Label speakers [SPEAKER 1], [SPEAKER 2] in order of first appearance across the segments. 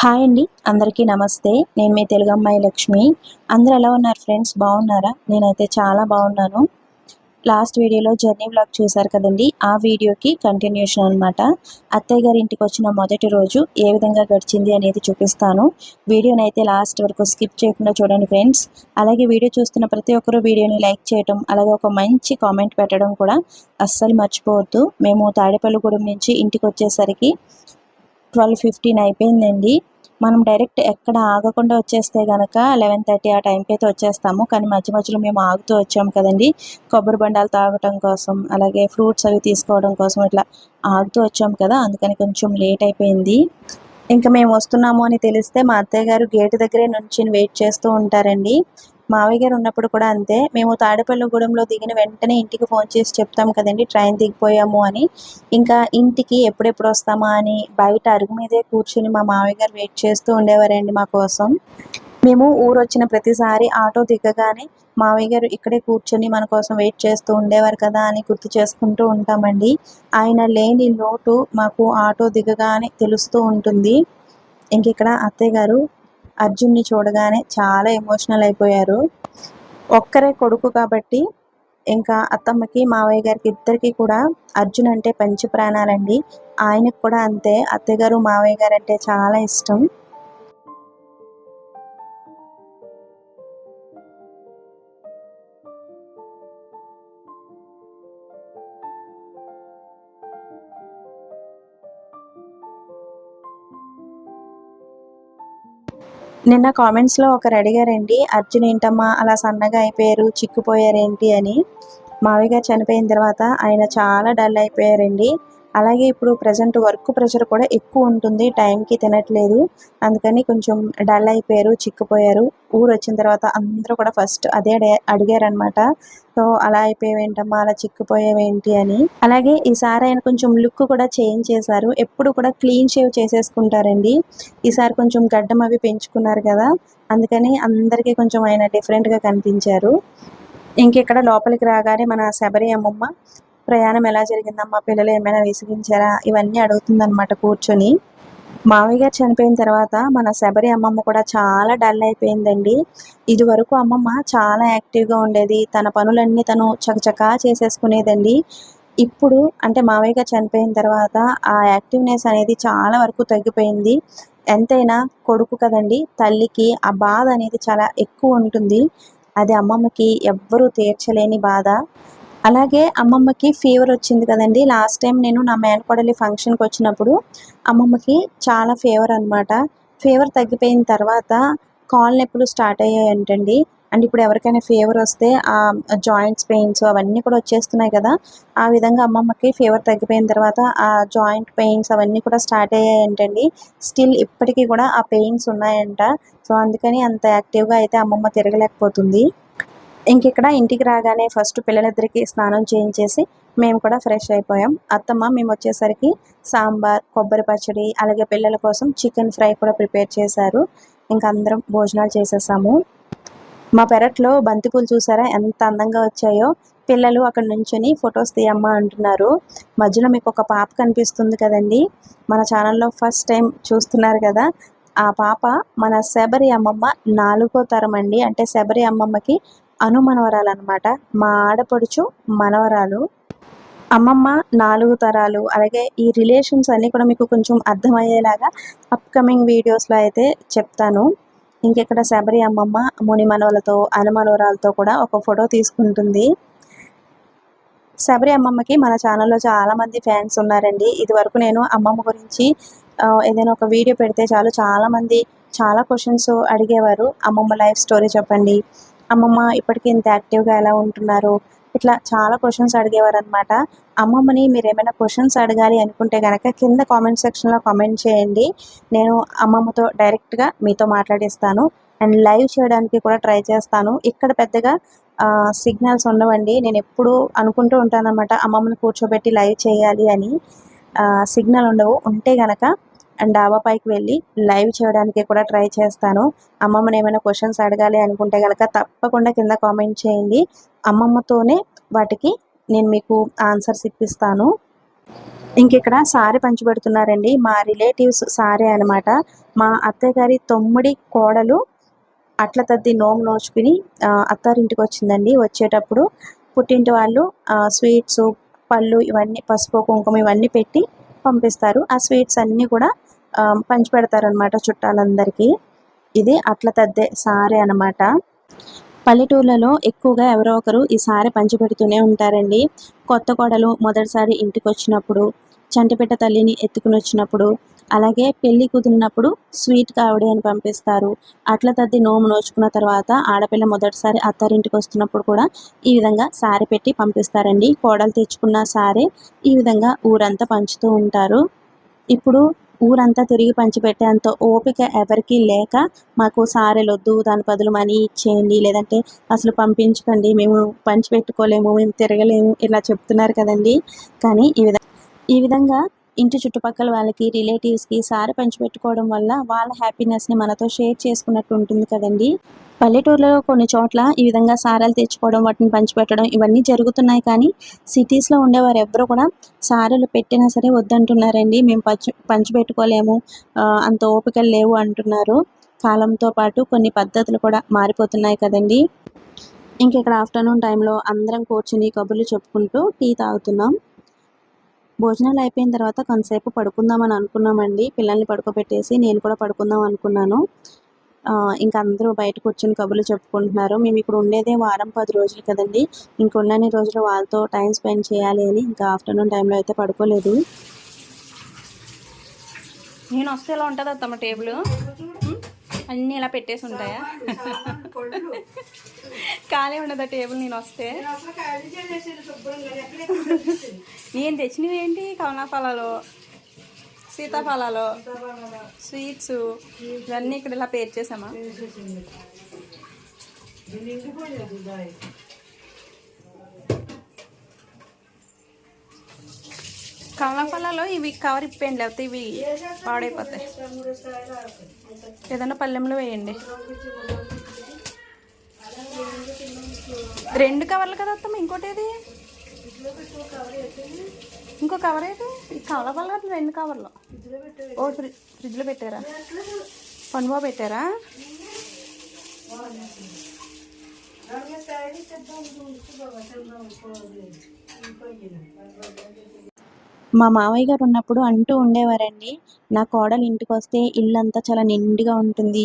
[SPEAKER 1] Hi అండి అందరికీ నమస్తే. నేను మీ తెలుగు అమ్మాయి లక్ష్మి. అందరూ ఎలా ఉన్నారు ఫ్రెండ్స్? బాగున్నారా? నేనైతే చాలా బాగున్నాను. లాస్ట్ వీడియోలో జర్నీ బ్లాగ్ చూశారు కదండి. ఆ వీడియోకి కంటిన్యూషన్ అనమాట అత్తయ్య గారి ఇంటికి వచ్చిన మొదటి రోజు ఏ విధంగా గడిచింది అనేది చూపిస్తాను. వీడియోని అయితే లాస్ట్ వరకు స్కిప్ చేయకుండా చూడండి ఫ్రెండ్స్. అలాగే వీడియో చూస్తున్న ప్రతి ఒక్కరూ వీడియోని లైక్ చేయటం అలాగే ఒక మంచి కామెంట్ పెట్టడం కూడా అస్సలు మర్చిపోవద్దు. మేము తాడేపల్లిగూడెం నుంచి ఇంటికి వచ్చేసరికి ట్వెల్వ్ ఫిఫ్టీన్ అయిపోయిందండి. మనం డైరెక్ట్ ఎక్కడ ఆగకుండా వచ్చేస్తే కనుక లెవెన్ థర్టీ ఆ టైంకి అయితే వచ్చేస్తాము. కానీ మధ్య మధ్యలో మేము ఆగుతూ వచ్చాము కదండి. కొబ్బరి బండాలు తాగటం కోసం అలాగే ఫ్రూట్స్ అవి తీసుకోవడం కోసం ఇట్లా ఆగుతూ వచ్చాము కదా. అందుకని కొంచెం లేట్ అయిపోయింది. ఇంకా మేము వస్తున్నాము అని తెలిస్తే మా అత్తయ్య గారు గేటు దగ్గరే నుంచి వెయిట్ చేస్తూ ఉంటారండి. మావయ్య గారు ఉన్నప్పుడు కూడా అంతే. మేము తాడేపల్లిగూడెంలో దిగిన వెంటనే ఇంటికి ఫోన్ చేసి చెప్తాం కదండి ట్రైన్ దిగిపోయాము అని. ఇంకా ఇంటికి ఎప్పుడెప్పుడు వస్తామా అని బయట అరుగు మీదే కూర్చుని మా మావయ్య గారు వెయిట్ చేస్తూ ఉండేవారండి మా కోసం. మేము ఊరు వచ్చిన ప్రతిసారి ఆటో దిగగానే మావయ్య గారు ఇక్కడే కూర్చొని మన కోసం వెయిట్ చేస్తూ ఉండేవారు కదా అని గుర్తు చేసుకుంటూ ఉంటామండి. ఆయన లేని లోటు మాకు ఆటో దిగగానే తెలుస్తూ ఉంటుంది. ఇంక ఇక్కడ అత్తయ్య గారు అర్జున్ని చూడగానే చాలా ఎమోషనల్ అయిపోయారు. ఒక్కరే కొడుకు కాబట్టి ఇంకా అత్తమ్మకి మావయ్య గారికి ఇద్దరికి కూడా అర్జున్ అంటే పంచి ప్రాణాలండి ఆయనకు కూడా అంతే. అత్తయ్య గారు మావయ్య గారు అంటే చాలా ఇష్టం. నిన్న కామెంట్స్లో ఒకరు అడిగారండి అర్జున్ ఏంటమ్మా అలా సన్నగా అయిపోయారు చిక్కుపోయారేంటి అని. మావిగా చనిపోయిన తర్వాత ఆయన చాలా డల్ అయిపోయారండి. అలాగే ఇప్పుడు ప్రజెంట్ వర్క్ ప్రెషర్ కూడా ఎక్కువ ఉంటుంది టైంకి తినట్లేదు. అందుకని కొంచెం డల్ అయిపోయారు చిక్కుపోయారు. ఊరు వచ్చిన తర్వాత అందరూ కూడా ఫస్ట్ అదే అడిగారనమాట సో అలా అయిపోయావేంటమ్మా? అలా చిక్కుపోయావేంటి? అని. అలాగే ఈసారి ఆయన కొంచెం లుక్ కూడా చేంజ్ చేశారు. ఎప్పుడు కూడా క్లీన్ షేవ్ చేసేసుకుంటారండి. ఈసారి కొంచెం గడ్డం అవి పెంచుకున్నారు కదా. అందుకని అందరికీ కొంచెం ఆయన డిఫరెంట్గా కనిపించారు. ఇంకెక్కడ లోపలికి రాగానే మన శబరి అమ్మమ్మ ప్రయాణం ఎలా జరిగిందమ్మా? పిల్లలు ఏమైనా విసిగించారా? ఇవన్నీ అడుగుతుందన్నమాట కూర్చొని. మామయ్య గారు చనిపోయిన తర్వాత మన శబరి అమ్మమ్మ కూడా చాలా డల్ అయిపోయిందండి. ఇది వరకు అమ్మమ్మ చాలా యాక్టివ్గా ఉండేది. తన పనులన్నీ తను చకచకా చేసేసుకునేదండి. ఇప్పుడు అంటే మామయ్య గారు చనిపోయిన తర్వాత ఆ యాక్టివ్నెస్ అనేది చాలా వరకు తగ్గిపోయింది. ఎంతైనా కొడుకు కదండి తల్లికి ఆ బాధ అనేది చాలా ఎక్కువ ఉంటుంది. అది అమ్మమ్మకి ఎవ్వరూ తీర్చలేని బాధ. అలాగే అమ్మమ్మకి ఫీవర్ వచ్చింది కదండి. లాస్ట్ టైం నేను నా మేనకోడలి ఫంక్షన్కి వచ్చినప్పుడు అమ్మమ్మకి చాలా ఫీవర్ అనమాట ఫీవర్ తగ్గిపోయిన తర్వాత కాళ్ళ నొప్పులు స్టార్ట్ అయ్యాయంటండి. అండ్ ఇప్పుడు ఎవరికైనా ఫీవర్ వస్తే ఆ జాయింట్స్ పెయిన్స్ అవన్నీ కూడా వచ్చేస్తున్నాయి కదా. ఆ విధంగా అమ్మమ్మకి ఫీవర్ తగ్గిపోయిన తర్వాత ఆ జాయింట్ పెయిన్స్ అవన్నీ కూడా స్టార్ట్ అయ్యాయంటండి. స్టిల్ ఇప్పటికీ కూడా ఆ పెయిన్స్ ఉన్నాయంట. సో అందుకని అంత యాక్టివ్గా అయితే అమ్మమ్మ తిరగలేకపోతుంది. ఇంకిక్కడ ఇంటికి రాగానే ఫస్ట్ పిల్లలిద్దరికి స్నానం చేయించేసి మేము కూడా ఫ్రెష్ అయిపోయాం. అత్తమ్మ మేము వచ్చేసరికి సాంబార్ కొబ్బరి పచ్చడి అలాగే పిల్లల కోసం చికెన్ ఫ్రై కూడా ప్రిపేర్ చేశారు. ఇంకా అందరం భోజనాలు చేసేసాము. మా పెరట్లో బంతిపూలు చూసారా? ఎంత అందంగా వచ్చాయో. పిల్లలు అక్కడ నుంచొని ఫొటోస్ తీయమ్మా అంటున్నారు. మధ్యలో మీకు ఒక పాప కనిపిస్తుంది కదండి. మన ఛానల్లో ఫస్ట్ టైం చూస్తున్నారు కదా. ఆ పాప మన శబరి అమ్మమ్మ నాలుగో తరం అండి. అంటే శబరి అమ్మమ్మకి అనుమనవరాలు అనమాట మా ఆడపడుచు మనవరాలు అమ్మమ్మ నాలుగు తరాలు అలాగే ఈ రిలేషన్స్ అన్నీ కూడా మీకు కొంచెం అర్థమయ్యేలాగా అప్కమింగ్ వీడియోస్లో అయితే చెప్తాను. ఇంకెక్కడ శబరి అమ్మమ్మ ముని మనవలతో అనుమనవరాలతో కూడా ఒక ఫోటో తీసుకుంటుంది. శబరి అమ్మమ్మకి మన ఛానల్లో చాలామంది ఫ్యాన్స్ ఉన్నారండి. ఇది వరకు నేను అమ్మమ్మ గురించి ఏదైనా ఒక వీడియో పెడితే చాలు చాలామంది చాలా క్వశ్చన్స్ అడిగేవారు. అమ్మమ్మ లైఫ్ స్టోరీ చెప్పండి. అమ్మమ్మ ఇప్పటికీ ఇంత యాక్టివ్గా ఎలా ఉంటున్నారు? ఇట్లా చాలా క్వశ్చన్స్ అడిగేవారు అనమాట అమ్మమ్మని మీరు ఏమైనా క్వశ్చన్స్ అడగాలి అనుకుంటే కనుక కింద కామెంట్ సెక్షన్లో కామెంట్ చేయండి. నేను అమ్మమ్మతో డైరెక్ట్గా మీతో మాట్లాడిస్తాను. అండ్ లైవ్ చేయడానికి కూడా ట్రై చేస్తాను. ఇక్కడ పెద్దగా సిగ్నల్స్ ఉండవండి. నేను ఎప్పుడు అనుకుంటూ ఉంటానన్నమాట అమ్మమ్మని కూర్చోబెట్టి లైవ్ చేయాలి అని. సిగ్నల్ ఉండవు. ఉంటే గనక డాబా పైకి వెళ్ళి లైవ్ చేయడానికి కూడా ట్రై చేస్తాను. అమ్మమ్మని ఏమైనా క్వశ్చన్స్ అడగాలి అనుకుంటే కనుక తప్పకుండా కింద కామెంట్ చేయండి. అమ్మమ్మతోనే వాటికి నేను మీకు ఆన్సర్స్ ఇప్పిస్తాను. ఇంక ఇక్కడ సారీ పంచిపెడుతున్నారండి. మా రిలేటివ్స్ సారీ అనమాట మా అత్తయ్య గారి తొమ్మిడి కోడలు అట్ల తద్ది నోము నోచుకుని అత్తారింటికి వచ్చిందండి. వచ్చేటప్పుడు పుట్టింటి వాళ్ళు స్వీట్స్ పళ్ళు ఇవన్నీ పసుపు కుంకుమ ఇవన్నీ పెట్టి పంపిస్తారు. ఆ స్వీట్స్ అన్నీ కూడా పంచి పెడతారు అనమాట చుట్టాలందరికీ. ఇది అట్ల తద్దే సారే అన్నమాట. పల్లెటూర్లలో ఎక్కువగా ఎవరో ఒకరు ఈ సారె పంచిపెడుతూనే ఉంటారండి. కొత్త కోడలు మొదటిసారి ఇంటికి వచ్చినప్పుడు చంటిపెట్ట తల్లిని ఎత్తుకుని వచ్చినప్పుడు అలాగే పెళ్ళి కుదిరినప్పుడు స్వీట్ కావిడి అని పంపిస్తారు. అట్ల తద్ది నోము నోచుకున్న తర్వాత ఆడపిల్ల మొదటిసారి అత్తారింటికి వస్తున్నప్పుడు కూడా ఈ విధంగా సారె పెట్టి పంపిస్తారండి. కోడలు తెచ్చుకున్న సారే ఈ విధంగా ఊరంతా పంచుతూ ఉంటారు. ఇప్పుడు ఊరంతా తిరిగి పంచిపెట్టేంత ఓపిక ఎవరికీ లేక మాకు సారెలొద్దు దాని బదులు మనీ ఇచ్చేయండి లేదంటే అసలు పంపించకండి మేము పంచిపెట్టుకోలేము మేము తిరగలేము ఇలా చెప్తున్నారు కదండి. కానీ ఈ విధంగా ఈ విధంగా ఇంటి చుట్టుపక్కల వాళ్ళకి రిలేటివ్స్కి సారి పంచిపెట్టుకోవడం వల్ల వాళ్ళ హ్యాపీనెస్ని మనతో షేర్ చేసుకున్నట్టు ఉంటుంది కదండి. పల్లెటూరులో కొన్ని చోట్ల ఈ విధంగా సారాలు తెచ్చుకోవడం వాటిని పంచిపెట్టడం ఇవన్నీ జరుగుతున్నాయి కానీ సిటీస్లో ఉండేవారు ఎవరు కూడా సారాలు పెట్టినా సరే వద్దంటున్నారండి. మేము పంచి పంచిపెట్టుకోలేము అంత ఓపికలు లేవు అంటున్నారు. కాలంతో పాటు కొన్ని పద్ధతులు కూడా మారిపోతున్నాయి కదండి. ఇంక ఇక్కడ ఆఫ్టర్నూన్ టైంలో అందరం కూర్చుని కబుర్లు చెప్పుకుంటూ టీ తాగుతున్నాం. భోజనాలు అయిపోయిన తర్వాత కొంతసేపు పడుకుందామని అనుకున్నామండి. పిల్లల్ని పడుకోబెట్టేసి నేను కూడా పడుకుందాం అనుకున్నాను. ఇంకా అందరూ బయట కూర్చొని కబుర్లు చెప్పుకుంటున్నారు. మేము ఇక్కడ ఉండేదే వారం పది రోజులు కదండి. ఇంకొన్నన్ని రోజులు వాళ్ళతో టైం స్పెండ్ చేయాలి అని ఇంకా ఆఫ్టర్నూన్ టైంలో అయితే పడుకోలేదు.
[SPEAKER 2] నేను వస్తే ఎలా ఉంటుందా తమ టేబుల్? అన్నీ ఇలా పెట్టేసి ఉంటాయా? ఖాళీ ఉండదా టేబుల్ నేను వస్తే. నేను తెచ్చినవి ఏంటి? కమలాఫలాలు సీతాఫలాలు స్వీట్స్ ఇవన్నీ ఇక్కడ ఇలా పేరు చేసామా ఇవి కవర్ ఇప్పేయండి లేకపోతే ఇవి పాడైపోతాయి. ఏదైనా పళ్ళెంలో వేయండి. రెండు కవర్లు కదా వస్తాం ఇంకోటి ఏది? ఇంకో కవర్ ఏది? ఈ కవర్ రెండు కవర్లు. ఓ ఫ్రిడ్జ్ ఫ్రిడ్జ్లో పెట్టారా? పనుబో పెట్టారా?
[SPEAKER 1] మా మావయ్య గారు ఉన్నప్పుడు అంటూ ఉండేవారండి నా కోడలు ఇంటికి వస్తే ఇల్లంతా చాలా నిండుగా ఉంటుంది.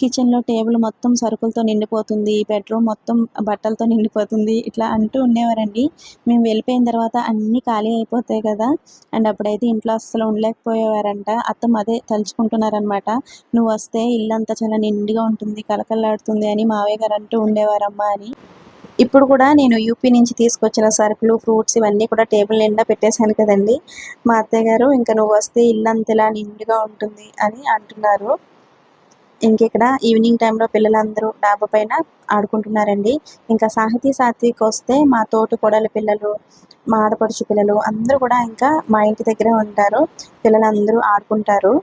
[SPEAKER 1] కిచెన్లో టేబుల్ మొత్తం సరుకులతో నిండిపోతుంది బెడ్రూమ్ మొత్తం బట్టలతో నిండిపోతుంది ఇట్లా అంటూ ఉండేవారండి. మేము వెళ్ళిపోయిన తర్వాత అన్నీ ఖాళీ అయిపోతాయి కదా అండ్ అప్పుడైతే ఇంట్లో అస్సలు ఉండలేకపోయేవారంట. అత్తమ్మ అదే తలుచుకుంటున్నారనమాట నువ్వు వస్తే ఇల్లంతా చాలా నిండుగా ఉంటుంది కలకలాడుతుంది అని మావయ్య గారు అంటూ ఉండేవారమ్మా అని. ఇప్పుడు కూడా నేను యూపీ నుంచి తీసుకొచ్చిన సరుకులు ఫ్రూట్స్ ఇవన్నీ కూడా టేబుల్ నిండా పెట్టేశాను కదండి. మా అత్తయ్య గారు ఇంకా నువ్వు వస్తే ఇల్లంతా ఇలా నిండుగా ఉంటుంది అని అంటున్నారు. ఇంకెక్కడ ఈవినింగ్ టైంలో పిల్లలందరూ డాబా పైన ఆడుకుంటున్నారండి. ఇంకా సాహితీ సాత్విక్ వస్తే మా తోటి కొడల పిల్లలు మా ఆడపడుచు పిల్లలు అందరూ కూడా ఇంకా మా ఇంటి దగ్గరే ఉంటారు. పిల్లలందరూ ఆడుకుంటారు.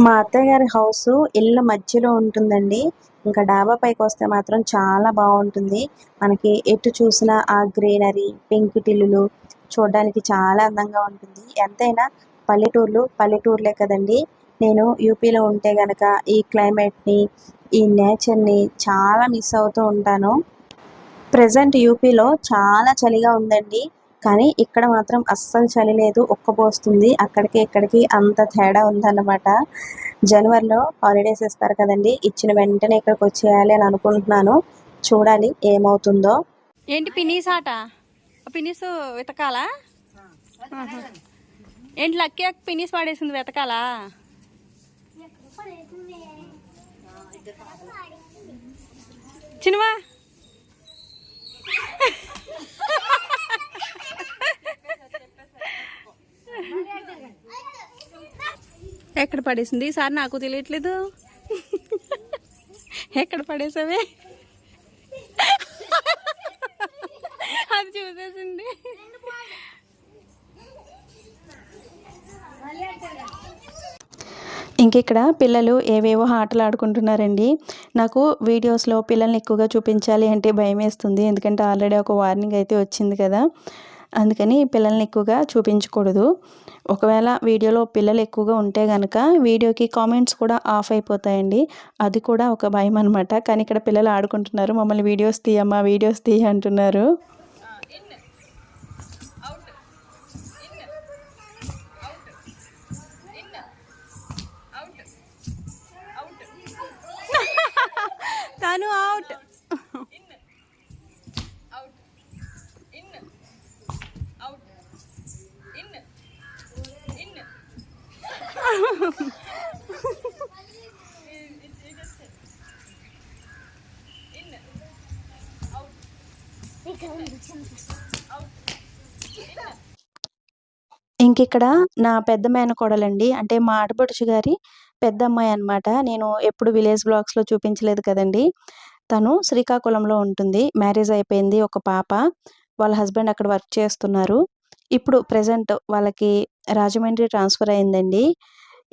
[SPEAKER 1] మా అత్తయ్య గారి హౌస్ ఇళ్ళ మధ్యలో ఉంటుందండి. ఇంకా డాబా పైకి వస్తే మాత్రం చాలా బాగుంటుంది. మనకి ఎటు చూసినా ఆ గ్రీనరీ పెంకుటిల్లులు చూడడానికి చాలా అందంగా ఉంటుంది. ఎంతైనా పల్లెటూర్లు పల్లెటూర్లే కదండి. నేను యూపీలో ఉంటే గనక ఈ క్లైమేట్ని ఈ నేచర్ని చాలా మిస్ అవుతూ ఉంటాను. ప్రజెంట్ యూపీలో చాలా చలిగా ఉందండి. కానీ ఇక్కడ మాత్రం అస్సలు చలి లేదు ఉక్కబోస్తుంది అక్కడికి ఇక్కడికి అంత తేడా ఉందన్నమాట. జనవరిలో హాలిడేస్ ఇస్తారు కదండి. ఇచ్చిన వెంటనే ఇక్కడికి వచ్చేయాలి అని అనుకుంటున్నాను. చూడాలి ఏమవుతుందో.
[SPEAKER 2] ఏంటి పినీస్ ఆట? పినీస్ వెతకాలా? ఏంటి లక్కీ పినీస్ పాడేసింది వెతకాలా? చిన్నవా ఎక్కడ పడేసింది. ఈసారి నాకు తెలియట్లేదు. ఎక్కడ పడేసావే? అది చూసేసింది.
[SPEAKER 1] ఇంకిక్కడ పిల్లలు ఏవేవో ఆటలు ఆడుకుంటున్నారండి. నాకు వీడియోస్లో పిల్లల్ని ఎక్కువగా చూపించాలి అంటే భయం వేస్తుంది ఎందుకంటే ఆల్రెడీ ఒక వార్నింగ్ అయితే వచ్చింది కదా. అందుకని పిల్లల్ని ఎక్కువగా చూపించకూడదు. ఒకవేళ వీడియోలో పిల్లలు ఎక్కువగా ఉంటే కనుక వీడియోకి కామెంట్స్ కూడా ఆఫ్ అయిపోతాయండి. అది కూడా ఒక భయం అనమాట కానీ ఇక్కడ పిల్లలు ఆడుకుంటున్నారు. మమ్మల్ని వీడియోస్ తీయమ్మా వీడియోస్ తీయ అంటున్నారు.
[SPEAKER 2] తను అవుట్
[SPEAKER 1] ఇంకిక్కడ నా పెద్ద మేనకోడలండి అంటే మా ఆడపడుచు గారి పెద్ద అమ్మాయి అనమాట నేను ఎప్పుడు విలేజ్ బ్లాగ్స్లో చూపించలేదు కదండి. తను శ్రీకాకుళంలో ఉంటుంది. మ్యారేజ్ అయిపోయింది ఒక పాప. వాళ్ళ హస్బెండ్ అక్కడ వర్క్ చేస్తున్నారు. ఇప్పుడు ప్రజెంట్ వాళ్ళకి రాజమండ్రి ట్రాన్స్ఫర్ అయిందండి.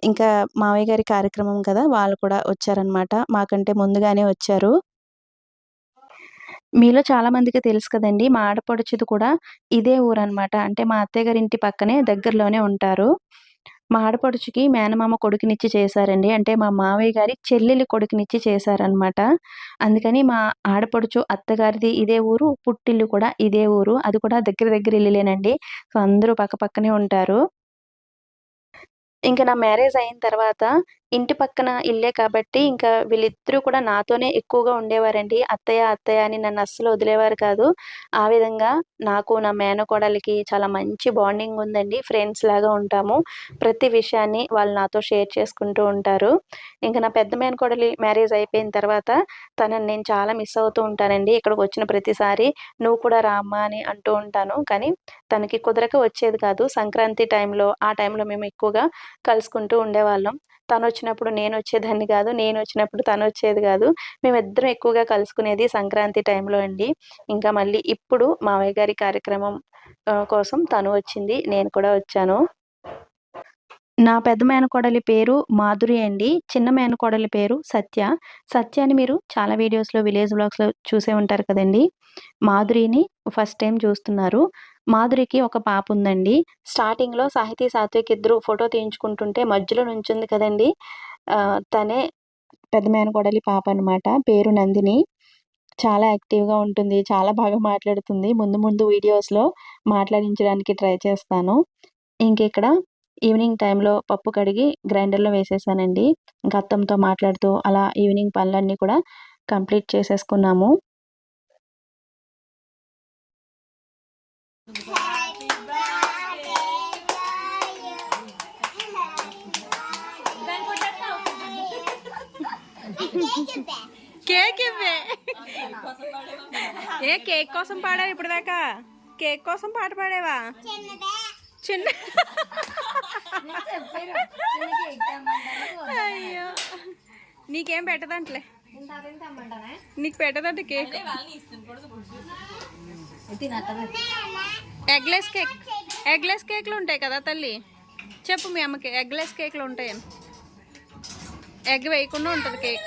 [SPEAKER 1] ఇంకా మావయ్య గారి కార్యక్రమం కదా వాళ్ళు కూడా వచ్చారనమాట మాకంటే ముందుగానే వచ్చారు. మీలో చాలా మందికి తెలుసు కదండి మా ఆడపడుచుది కూడా ఇదే ఊరనమాట అంటే మా అత్తయ్య గారి ఇంటి పక్కనే దగ్గరలోనే ఉంటారు. మా ఆడపడుచుకి మేనమామ కొడుకునిచ్చి చేశారండి. అంటే మా మావయ్య గారి చెల్లెలి కొడుకునిచ్చి చేశారనమాట అందుకని మా ఆడపడుచు అత్తగారిది ఇదే ఊరు పుట్టిల్లు కూడా ఇదే ఊరు. అది కూడా దగ్గర దగ్గర ఇల్లులేనండి. సో అందరూ పక్క పక్కనే ఉంటారు. ఇంకా నా మ్యారేజ్ అయిన తర్వాత ఇంటి పక్కన ఇల్లే కాబట్టి ఇంకా వీళ్ళిద్దరూ కూడా నాతోనే ఎక్కువగా ఉండేవారండి. అత్తయ్య అత్తయ్య అని నన్ను అస్సలు వదిలేవారు కాదు. ఆ విధంగా నాకు నా మేనకోడలికి చాలా మంచి బాండింగ్ ఉందండి. ఫ్రెండ్స్ లాగా ఉంటాము. ప్రతి విషయాన్ని వాళ్ళు నాతో షేర్ చేసుకుంటూ ఉంటారు. ఇంకా నా పెద్ద మేనకోడలి మ్యారేజ్ అయిపోయిన తర్వాత తనని నేను చాలా మిస్ అవుతూ ఉంటానండి. ఇక్కడికి వచ్చిన ప్రతిసారి నువ్వు కూడా రామ్మా అని అంటూ ఉంటాను. కానీ తనకి కుదరక వచ్చేది కాదు. సంక్రాంతి టైంలో ఆ టైంలో మేము ఎక్కువగా కలుసుకుంటూ ఉండేవాళ్ళం. తను వచ్చినప్పుడు నేను వచ్చేదాన్ని కాదు నేను వచ్చినప్పుడు తను వచ్చేది కాదు. మేమిద్దరం ఎక్కువగా కలుసుకునేది సంక్రాంతి టైంలో అండి. ఇంకా మళ్ళీ ఇప్పుడు మావయ్య గారి కార్యక్రమం కోసం తను వచ్చింది నేను కూడా వచ్చాను. నా పెద్ద మేనకోడలి పేరు మాధురి అండి. చిన్న మేనకోడలి పేరు సత్య. సత్యాని మీరు చాలా వీడియోస్లో విలేజ్ బ్లాగ్స్లో చూసే ఉంటారు కదండి. మాధురిని ఫస్ట్ టైం చూస్తున్నారు. మాధురికి ఒక పాప ఉందండి. స్టార్టింగ్లో సాహితీ సాత్విక్ ఇద్దరు ఫోటో తీయించుకుంటుంటే మధ్యలో నుంచింది కదండి. తనే పెద్ద మేనకోడలి పాప అనమాట పేరు నందిని. చాలా యాక్టివ్గా ఉంటుంది. చాలా బాగా మాట్లాడుతుంది. ముందు ముందు వీడియోస్లో మాట్లాడించడానికి ట్రై చేస్తాను. ఇంక ఇక్కడ ఈవినింగ్ టైంలో పప్పు కడిగి గ్రైండర్లో వేసేసానండి. ఇంకా అత్తంతో మాట్లాడుతూ అలా ఈవినింగ్ పనులన్నీ కూడా కంప్లీట్ చేసేసుకున్నాము.
[SPEAKER 2] కేక్ ఇవ్వే. ఏ కేక్ కోసం పాడావు ఇప్పుడు దాకా కేక్ కోసం పాట పాడేవా? చిన్న అయ్యో. నీకేం పెట్టదంటలే? నీకు పెట్టదంట కేక్. Eggless cake. ఎగ్లెస్ కేక్లు ఉంటాయి కదా తల్లి? చెప్పు మీ అమ్మకి ఎగ్లెస్ కేక్లు ఉంటాయి ఎగ్ వేయకుండా ఉంటుంది కేక్.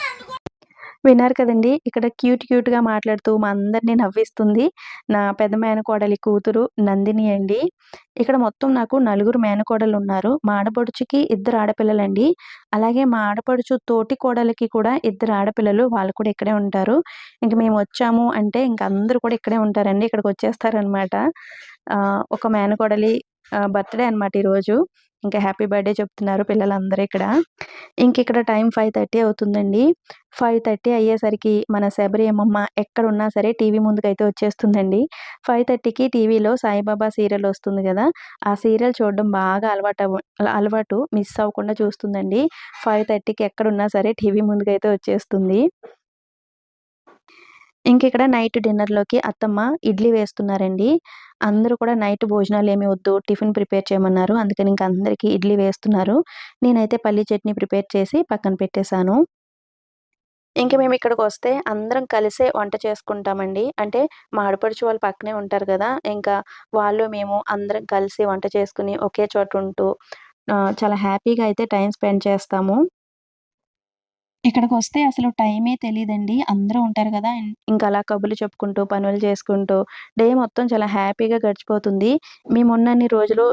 [SPEAKER 1] విన్నారు కదండి. ఇక్కడ క్యూట్ క్యూట్గా మాట్లాడుతూ మా అందరినీ నవ్విస్తుంది. నా పెద్ద మేనకోడలి కూతురు నందిని అండి. ఇక్కడ మొత్తం నాకు నలుగురు మేనకోడలు ఉన్నారు మా ఆడపడుచుకి ఇద్దరు ఆడపిల్లలండి. అలాగే మా ఆడపడుచు తోటి కోడలికి కూడా ఇద్దరు ఆడపిల్లలు. వాళ్ళు కూడా ఇక్కడే ఉంటారు. ఇంక మేము వచ్చాము అంటే ఇంక అందరూ కూడా ఇక్కడే ఉంటారండి. ఇక్కడికి వచ్చేస్తారనమాట ఒక మేనకోడలి బర్త్డే అనమాట ఈరోజు. ఇంకా హ్యాపీ బర్త్డే చెప్తున్నారు పిల్లలందరూ ఇక్కడ. ఇంక ఇక్కడ టైం ఫైవ్ థర్టీ అవుతుందండి. ఫైవ్ థర్టీ అయ్యేసరికి మన శబరి అమ్మమ్మ ఎక్కడ ఉన్నా సరే టీవీ ముందుకైతే వచ్చేస్తుందండి. ఫైవ్ థర్టీకి టీవీలో సాయిబాబా సీరియల్ వస్తుంది కదా ఆ సీరియల్ చూడడం బాగా అలవాటు అలవాటు మిస్ అవ్వకుండా చూస్తుందండి. ఫైవ్ థర్టీకి ఎక్కడున్నా సరే టీవీ ముందుకైతే వచ్చేస్తుంది. ఇంక ఇక్కడ నైట్ డిన్నర్లోకి అత్తమ్మ ఇడ్లీ వేస్తున్నారండి. అందరూ కూడా నైట్ భోజనాలు ఏమి వద్దు టిఫిన్ ప్రిపేర్ చేయమన్నారు. అందుకని ఇంక అందరికీ ఇడ్లీ వేస్తున్నారు. నేనైతే పల్లి చట్నీ ప్రిపేర్ చేసి పక్కన పెట్టేశాను. ఇంకా మేము ఇక్కడికి వస్తే అందరం కలిసే వంట చేసుకుంటామండి. అంటే మా ఆడపడుచు వాళ్ళు పక్కనే ఉంటారు కదా ఇంకా వాళ్ళు మేము అందరం కలిసి వంట చేసుకుని ఒకే చోట ఉంటూ చాలా హ్యాపీగా అయితే టైం స్పెండ్ చేస్తాము. ఇక్కడికి వస్తే అసలు టైమే తెలియదండి అందరూ ఉంటారు కదా ఇంకా అలా కబుర్లు చెప్పుకుంటూ పనులు చేసుకుంటూ డే మొత్తం చాలా హ్యాపీగా గడిచిపోతుంది. మేమున్నన్ని రోజులు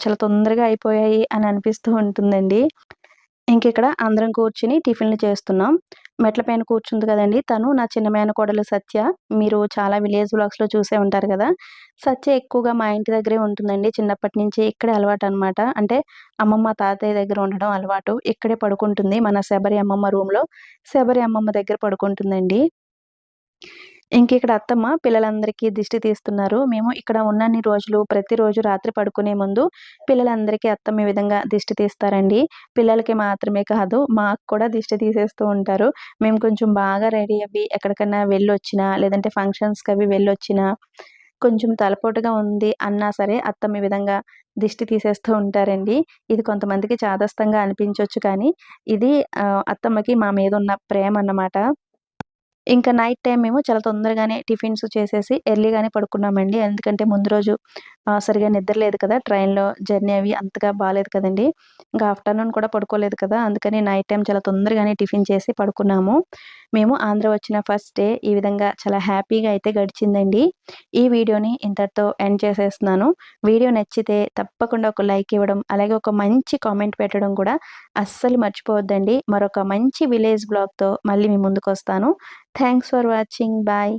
[SPEAKER 1] చాలా తొందరగా అయిపోయాయి అని అనిపిస్తూ ఉంటుందండి. ఇక్కడ అందరం కూర్చుని టిఫిన్లు చేస్తున్నాం. మెట్ల పైన కూర్చుంది కదండి తను నా చిన్న మేనకోడలు సత్య. మీరు చాలా విలేజ్ బ్లాగ్స్లో చూసే ఉంటారు కదా. సత్య ఎక్కువగా మా ఇంటి దగ్గరే ఉంటుందండి. చిన్నప్పటి నుంచి ఇక్కడే అలవాటు అన్నమాట. అంటే అమ్మమ్మ తాతయ్య దగ్గర ఉండడం అలవాటు. ఇక్కడే పడుకుంటుంది. మన శబరి అమ్మమ్మ రూమ్లో శబరి అమ్మమ్మ దగ్గర పడుకుంటుందండి. ఇంక ఇక్కడ అత్తమ్మ పిల్లలందరికీ దిష్టి తీస్తున్నారు. మేము ఇక్కడ ఉన్నన్ని రోజులు ప్రతిరోజు రాత్రి పడుకునే ముందు పిల్లలందరికీ అత్తమ్మ ఈ విధంగా దిష్టి తీస్తారండి. పిల్లలకి మాత్రమే కాదు మాకు కూడా దిష్టి తీసేస్తూ ఉంటారు. మేము కొంచెం బాగా రెడీ అవ్వి ఎక్కడికన్నా వెళ్ళొచ్చినా లేదంటే ఫంక్షన్స్కి అవి వెళ్ళొచ్చినా కొంచెం తలపోటుగా ఉంది అన్నా సరే అత్తమ్మ ఈ విధంగా దిష్టి తీసేస్తూ ఉంటారండి. ఇది కొంతమందికి చాదస్తంగా అనిపించవచ్చు కానీ ఇది ఆ, అత్తమ్మకి మా మీద ఉన్న ప్రేమ అన్నమాట. ఇంకా నైట్ టైం మేము చాలా తొందరగానే టిఫిన్స్ చేసేసి ఎర్లీగానే పడుకున్నామండి. ఎందుకంటే ముందు రోజు సరిగా నిద్ర లేదు కదా ట్రైన్లో జర్నీ అవి అంతగా బాగాలేదు కదండి. ఇంకా ఆఫ్టర్నూన్ కూడా పడుకోలేదు కదా అందుకని నైట్ టైం చాలా తొందరగానే టిఫిన్ చేసి పడుకున్నాము. మేము ఆంధ్ర వచ్చిన ఫస్ట్ డే ఈ విధంగా చాలా హ్యాపీగా అయితే గడిచిందండి. ఈ వీడియోని ఇంతటితో ఎండ్ చేసేస్తున్నాను. వీడియో నచ్చితే తప్పకుండా ఒక లైక్ ఇవ్వడం అలాగే ఒక మంచి కామెంట్ పెట్టడం కూడా అస్సలు మర్చిపోవద్దండి. మరొక మంచి విలేజ్ బ్లాగ్తో మళ్ళీ మీ ముందుకు వస్తాను. Thanks for watching bye